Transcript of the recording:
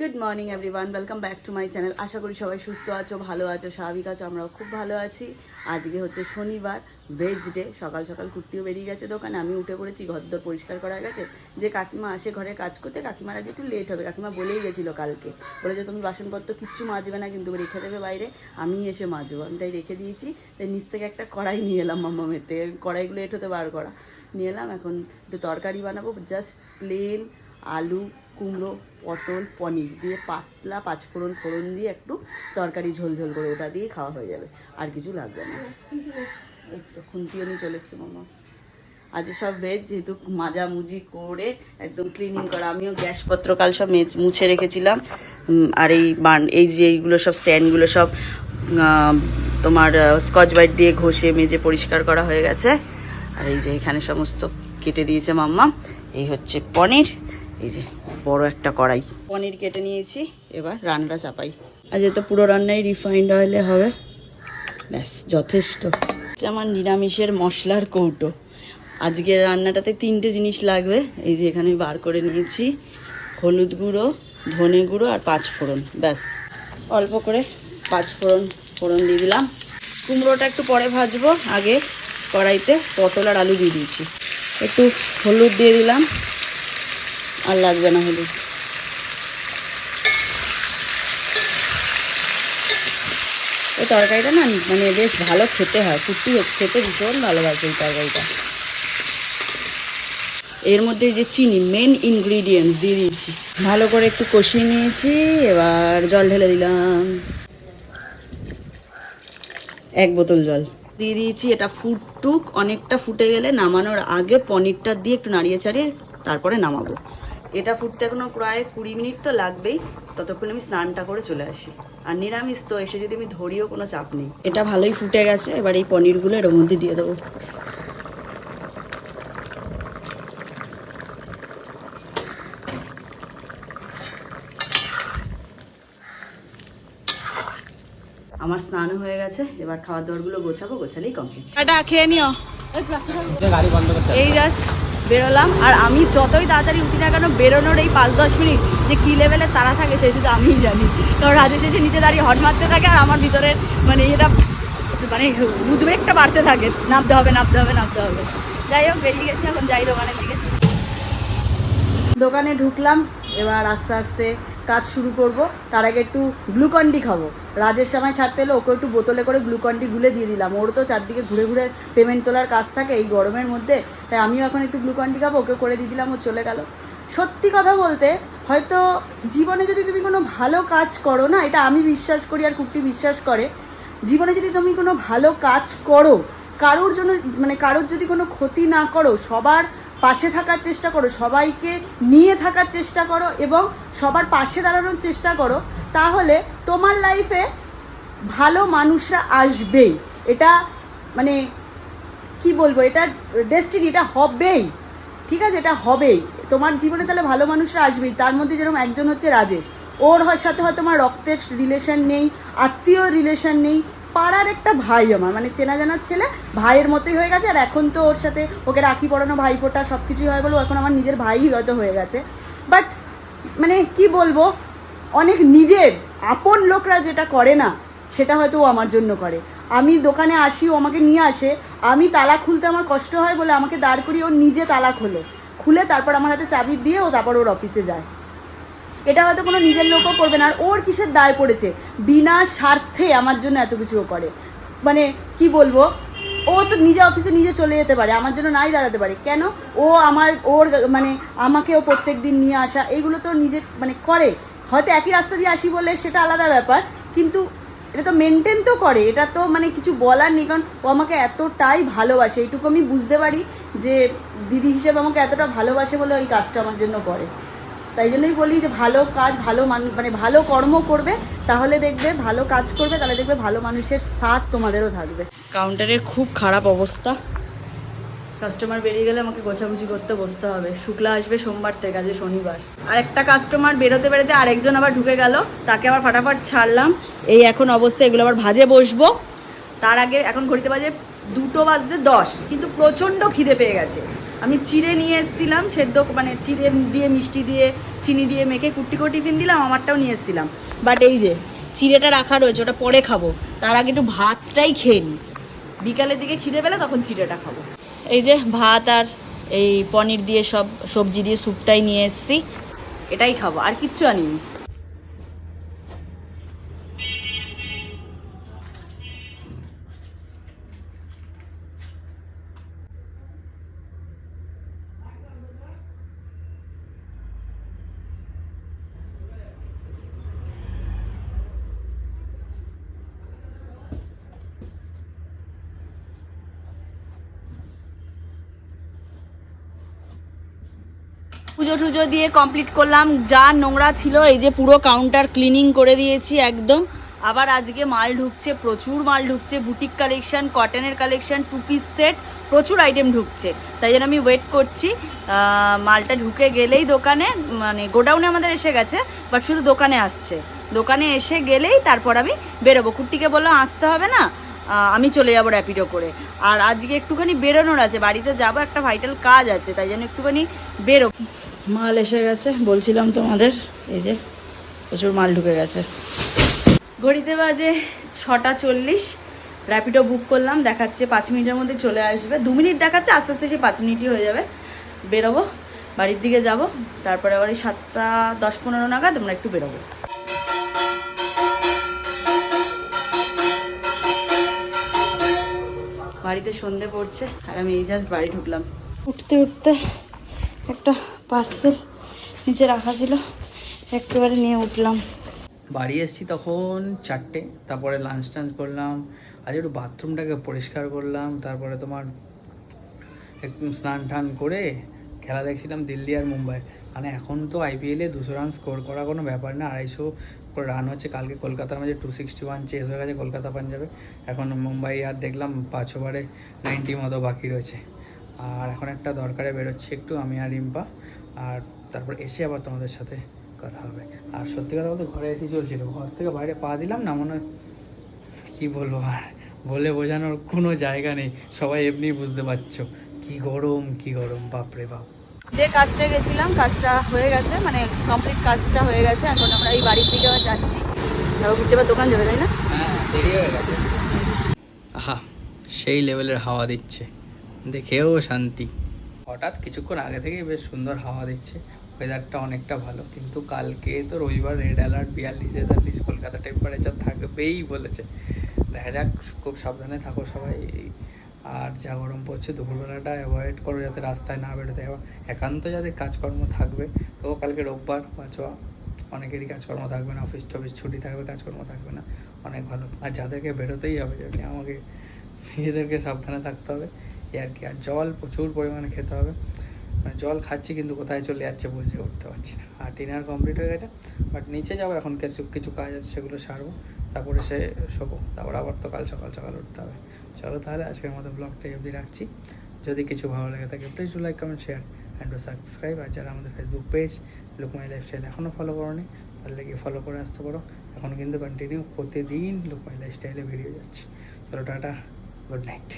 Good morning everyone welcome back to my channel আশা করি সবাই সুস্থ আছো, ভালো আছো, স্বাভাবিক আছো, আমরাও খুব ভালো আছি। আজকে হচ্ছে শনিবার ভেজ ডে সকাল সকাল কুর্তিও বেরিয়ে গেছে দোকানে। আমি উঠে পড়েছি ঘরদোর পরিষ্কার করা গেছে। যে কাকিমা আসে ঘরে কাজ করতে, কাকিমার আজ একটু লেট হবে। কাকিমা বলেই গেছিল কালকে। বলে যে তুমি বাসনপত্র কিচ্ছু মাজবে না, কিন্তু রেখে দেবে বাইরে। আমি এসে মাজবো। আমি তাই রেখে দিয়েছি। তাই নিচ থেকে একটা কড়াই নিয়ে এলাম মাম্মামের থেকে। কড়াইগুলো এট হতে বার করা। নিয়ে এলাম, এখন একটু তরকারি বানাবো। জাস্ট প্লেন আলু কুমড়ো, পটল, পনির দিয়ে পাতলা পাঁচফোড়ন ফোড়ন দিয়ে একটু তরকারি ঝোল ঝোল করে ওটা দিয়ে খাওয়া হয়ে যাবে। আর কিছু লাগবে না। এই তো খুন্তিও নিয়ে চলে এসছে মামা। আজ সব ভেজ যেহেতু মাজামুজি করে একদম ক্লিনিং করা, আমিও গ্যাসপত্র কাল সব মেজ- মুছে রেখেছিলাম। আর এই বান, এই যে এইগুলো সব স্ট্যান্ডগুলো সব তোমার স্কচ বাইট দিয়ে ঘষে, মেজে পরিষ্কার করা হয়ে গেছে। আর এই যে এখানে সমস্ত কেটে দিয়েছে মাম্মা। এই হচ্ছে পনির। এই যে বড় একটা কড়াই। পনির কেটে নিয়েছি, এবার রান্নাটা চাপাই। আজ তো পুরো রান্নাই রিফাইন্ড অয়েলে হবে। ব্যাস, যথেষ্ট। আমার নিরামিষের মশলার কৌটো। আজকে রান্নাটাতে তিনটে জিনিস লাগবে। এই যে এখানে বার করে নিয়েছি। হলুদ গুঁড়ো, ধনে গুঁড়ো আর পাঁচ ফোড়ন। ব্যাস, অল্প করে পাঁচ ফোড়ন ফোড়ন দিয়ে দিলাম। কুমড়োটা একটু পরে ভাজবো। আগে কড়াইতে পটল আর আলু দিয়ে দিয়েছি। একটু হলুদ দিয়ে দিলাম। আর লাগবে না হলুদ। এই তরকারিটা না মানে বেশ ভালো খেতে হয় কুট্টি খেতে ভীষণ ভালোবাসে এই তরকারিটা। এর মধ্যে যে চিনি মেন ইনগ্রিডিয়েন্টস দিয়ে দিয়েছি। ভালো করে একটু কষিয়ে নিয়েছি, এবার জল ঢেলে দিলাম। এক বোতল জল। দিয়ে দিয়েছি এটা ফুটটুক অনেকটা ফুটে গেলে নামানোর আগে পনিরটা দিয়ে একটু নাড়িয়ে চাড়িয়ে তারপরে নামাবো। এটা ফুটতে এখনও প্রায় কুড়ি মিনিট তো লাগবেই ততক্ষণ আমি স্নানটা করে চলে আসি। আর নিরামিষ তো এসে যদি আমি ধরিও কোনো চাপ নেই। এটা ভালোই ফুটে গেছে এবার এই পনিরগুলো এর মধ্যে দিয়ে দেবো। আমার স্নানও হয়ে গেছে এবার খাওয়ার দাওয়ারগুলো গোছাবো গোছালেই কমপ্লিট এটা খেয়ে নিও। এই জাস্ট বেরোলাম। আর আমি যতই তাড়াতাড়ি উঠি না কেন, বেরোনোর এই পাঁচ দশ মিনিট যে কী লেভেলে তারা থাকে, সে শুধু আমিই জানি। কারণ রাজেশ এসে নিচে দাঁড়িয়ে হট মারতে থাকে আর আমার ভিতরে মানে এটা মানে উদ্বেগটা বাড়তে থাকে। নামতে হবে নামতে হবে নামতে হবে। যাই হোক, বেরিয়ে গেছে এখন, যাই দোকানের দিকে। দোকানে ঢুকলাম, এবার আস্তে আস্তে কাজ শুরু করব। তার আগে একটু গ্লুকন্ডি খাব। রাজের সময় ছাড়তে এলো, ওকে একটু বোতলে করে গ্লুকন্ডি গুলে দিয়ে দিলাম। ওর তো চারদিকে ঘুরে ঘুরে পেমেন্ট তোলার কাজ থাকে এই গরমের মধ্যে, তাই আমিও এখন একটু গ্লুকনটি খাব, ওকে করে দিয়ে দিলাম, ও চলে গেল। সত্যি কথা বলতে, হয়তো জীবনে যদি তুমি কোনো ভালো কাজ করো না, এটা আমি বিশ্বাস করি আর কুট্টি বিশ্বাস করে, জীবনে যদি তুমি কোনো ভালো কাজ করো, কারোর জন্য মানে কারোর যদি কোনো ক্ষতি না করো, সবার পাশে থাকার চেষ্টা করো, সবাইকে নিয়ে থাকার চেষ্টা করো এবং সবার পাশে দাঁড়ানোর চেষ্টা করো, তাহলে তোমার লাইফে ভালো মানুষরা আসবেই। এটা মানে কি বলব, এটা ডেস্টিনি এটা হবেই। ঠিক আছে? এটা হবেই। তোমার জীবনে তাহলে ভালো মানুষরা আসবেই। তার মধ্যে যেরকম একজন হচ্ছে রাজেশ। ওর হয়- সাথে হয়তো তোমার রক্তের রিলেশন নেই, আত্মীয় রিলেশন নেই পাড়ার একটা ভাই আমার মানে চেনা জানার ছেলে ভাইয়ের মতোই হয়ে গেছে, আর এখন তো ওর সাথে ওকে রাখি পড়ানো ভাই ফোটা সব কিছুই হয় বলে এখন আমার নিজের ভাই হয়তো হয়ে গেছে। বাট মানে কি বলব, অনেক নিজের, আপন লোকরা যেটা করে না, সেটা হয়তো ও আমার জন্য করে। আমি দোকানে আসি, ও আমাকে নিয়ে আসে, আমি তালা খুলতে আমার কষ্ট হয় বলে আমাকে দাঁড় করিয়ে ও নিজে তালা খোলে। খুলে তারপর আমার হাতে চাবি দিয়ে ও তারপর ওর অফিসে যায়। এটা হয়তো কোনো নিজের লোকও করবে না। আর ওর কিসের দায় পড়েছে? বিনা স্বার্থে আমার জন্য এত কিছু করে। মানে কি বলব? ও তো নিজে অফিসে নিজে চলে যেতে পারে, আমার জন্য নাই দাঁড়াতে পারে। কেন? ও আমার, ওর মানে আমাকে ও প্রত্যেক দিন নিয়ে আসা, এইগুলো তো নিজে মানে করে। হয়তো একই রাস্তা দিয়ে আসি বলে সেটা আলাদা ব্যাপার, কিন্তু এটা তো মেনটেন তো করে। এটা তো মানে কিছু বলার নেই, কারণ ও আমাকে এতটাই ভালোবাসে। এইটুকু আমি বুঝতে পারি যে দিদি হিসেবে আমাকে এতটা ভালোবাসে বলে ওই কাজটা আমার জন্য করে। তাই জন্যই বলি যে ভালো কাজ ভালো মানুষ মানে ভালো কর্ম করবে তাহলে দেখবে ভালো কাজ করবে তাহলে দেখবে ভালো মানুষের সাথ তোমাদেরও থাকবে। কাউন্টারের খুব খারাপ অবস্থা। কাস্টমার বেরিয়ে গেলে আমাকে গোছাগুছি করতে বসতে হবে। শুক্লা আসবে সোমবার থেকে আজকে শনিবার। আর একটা কাস্টমার বেরোতে বেরোতে আরেকজন আবার ঢুকে গেল তাকে আবার ফাটাফাট ছাড়লাম। এই এখন অবস্থা এগুলো আবার ভাজে বসবো। তার আগে এখন ঘড়িতে বাজে দুটো বাজতে দশ কিন্তু প্রচণ্ড খিদে পেয়ে গেছে। আমি চিড়ে নিয়ে এসেছিলাম সেদ্ধ মানে চিড়ে দিয়ে মিষ্টি দিয়ে চিনি দিয়ে মেখে কুট্টি করে টিফিন দিলাম আমারটাও নিয়ে এসেছিলাম। বাট এই যে চিড়েটা রাখা রয়েছে ওটা পরে খাব। তার আগে একটু ভাতটাই খেয়ে নিই বিকালের দিকে খিদে পেলে তখন চিড়েটা খাব। এই যে ভাত আর এই পনির দিয়ে সব সবজি দিয়ে স্যুপটাই নিয়ে এসেছি। এটাই খাব আর কিচ্ছু আনিনি। পুজো টুজো দিয়ে কমপ্লিট করলাম। যা নোংরা ছিল, এই যে পুরো কাউন্টার ক্লিনিং করে দিয়েছি একদম। আবার আজকে মাল ঢুকছে, প্রচুর মাল ঢুকছে বুটিক কালেকশন কটনের কালেকশন টু পিস সেট প্রচুর আইটেম ঢুকছে। তাই জন্য আমি ওয়েট করছি। মালটা ঢুকে গেলেই দোকানে মানে গোডাউনে আমাদের এসে গেছে বাট শুধু দোকানে আসছে। দোকানে এসে গেলেই তারপর আমি বেরোবো। কুট্টিকে বললাম আসতে হবে না আমি চলে যাব র্যাপিডো করে। আর আজকে একটুখানি বেরোনোর আছে, বাড়িতে যাব, একটা ভাইটাল কাজ আছে, তাই জন্য একটুখানি বেরো। মাল এসে গেছে, বলছিলাম তোমাদের, এই যে প্রচুর মাল ঢুকে গেছে। ঘড়িতে বাজে ছটা চল্লিশ র্যাপিডো বুক করলাম, দেখাচ্ছে পাঁচ মিনিটের মধ্যে চলে আসবে। দু মিনিট দেখাচ্ছে, আস্তে আস্তে সে পাঁচ মিনিটই হয়ে যাবে। বেরোবো, বাড়ির দিকে যাব, তারপরে আবার এই সাতটা দশ পনেরো নাগাদ আমরা একটু বেরোবো। বাড়িতে সন্ধে পড়ছে, আর আমি এই জাস্ট বাড়ি ঢুকলাম। উঠতে উঠতে একটা পার্সেল নিচে রাখা ছিল। একেবারে নিয়ে উঠলাম। বাড়ি এসেছি তখন চারটে, তারপরে লাঞ্চ টাঞ্চ করলাম, আজ একটু বাথরুমটাকে পরিষ্কার করলাম, তারপরে তোমার একদম স্নান টান করে খেলা দেখছিলাম দিল্লি আর মুম্বাই। মানে এখন তো আইপিএলে দুশো রান স্কোর করা কোনো ব্যাপার না, আড়াইশো করে রান হচ্ছে, কালকে কলকাতার মাঝে টু সিক্সটি ওয়ান চেস হয়ে গেছে, কলকাতা পাঞ্জাবে। এখন মুম্বাই আর দেখলাম পাঁচ ওভারে নাইনটি মতো বাকি রয়েছে। আর এখন একটা দরকারে বেরোচ্ছি একটু, আমি আর রিম্পা। আর তারপর এসে আবার তোমাদের সাথে কথা হবে। আর সত্যি কথা বলতে ঘরে এসে চলছিল ঘর থেকে বাইরে পা দিলাম না মনে কি বলব আর? বলে বোঝানোর কোনো জায়গা নেই সবাই এমনি বুঝতে পারছ। কি গরম কি গরম বাপরে বাপ। যে কাজটা গেছিলাম কাজটা হয়ে গেছে মানে কমপ্লিট কাজটা হয়ে গেছে এখন আমরা এই বাড়ির দিকে যাচ্ছি। তারপর ঘুরতে পার দোকান যাবে তাই না? হ্যাঁ দেরি হয়ে গেছে। আহা সেই লেভেলের হাওয়া দিচ্ছে। দেখেও শান্তি। হঠাৎ কিছুক্ষণ আগে থেকেই বেশ সুন্দর হাওয়া দিচ্ছে। ওয়েদারটা অনেকটা ভালো, কিন্তু কালকে তো রবিবার রেড অ্যালার্ট বিয়াল্লিশ তেতাল্লিশ কলকাতা টেম্পারেচার থাকবেই বলেছে। দেখা যাক, খুব সাবধানে থাকো সবাই। আর যা গরম পড়ছে, দুপুরবেলাটা অ্যাভয়েড করো যাতে রাস্তায় না বেরোতে হয়। একান্ত যাদের কাজকর্ম থাকবে তো কালকে রোববার বাঁচোয়া অনেকেরই কাজকর্ম থাকবে না অফিস টফিস ছুটি থাকবে, কাজকর্ম থাকবে না। অনেক ভালো। আর যাদেরকে বেরোতেই হবে আমাকে, নিজেদেরকে সাবধানে থাকতে হবে। এই আর কি, আর জল প্রচুর পরিমাণে খেতে হবে। মানে জল খাচ্ছি কিন্তু কোথায় চলে যাচ্ছে বুঝে উঠতে পারছি না। আর ডিনার কমপ্লিট হয়ে গেছে বাট নিচে যাব, এখন কিছু কিছু কাজ আছে সেগুলো সারবো, তারপরে সে শোবো, তারপর আবার তো কাল সকাল সকাল উঠতে হবে। চলো তাহলে আজকের মতো ব্লগটা অবধি রাখছি। যদি কিছু ভালো লাগে থাকে please do like comment share and subscribe আর যারা আমাদের Facebook page look my lifestyle এখনও ফলো করোনি তাহলে গিয়ে ফলো করে আসতে পারো। এখন কিন্তু কন্টিনিউ প্রতিদিন লুকমাই লাইফস্টাইলে ভিডিও যাচ্ছে। চলো টাটা গুড নাইট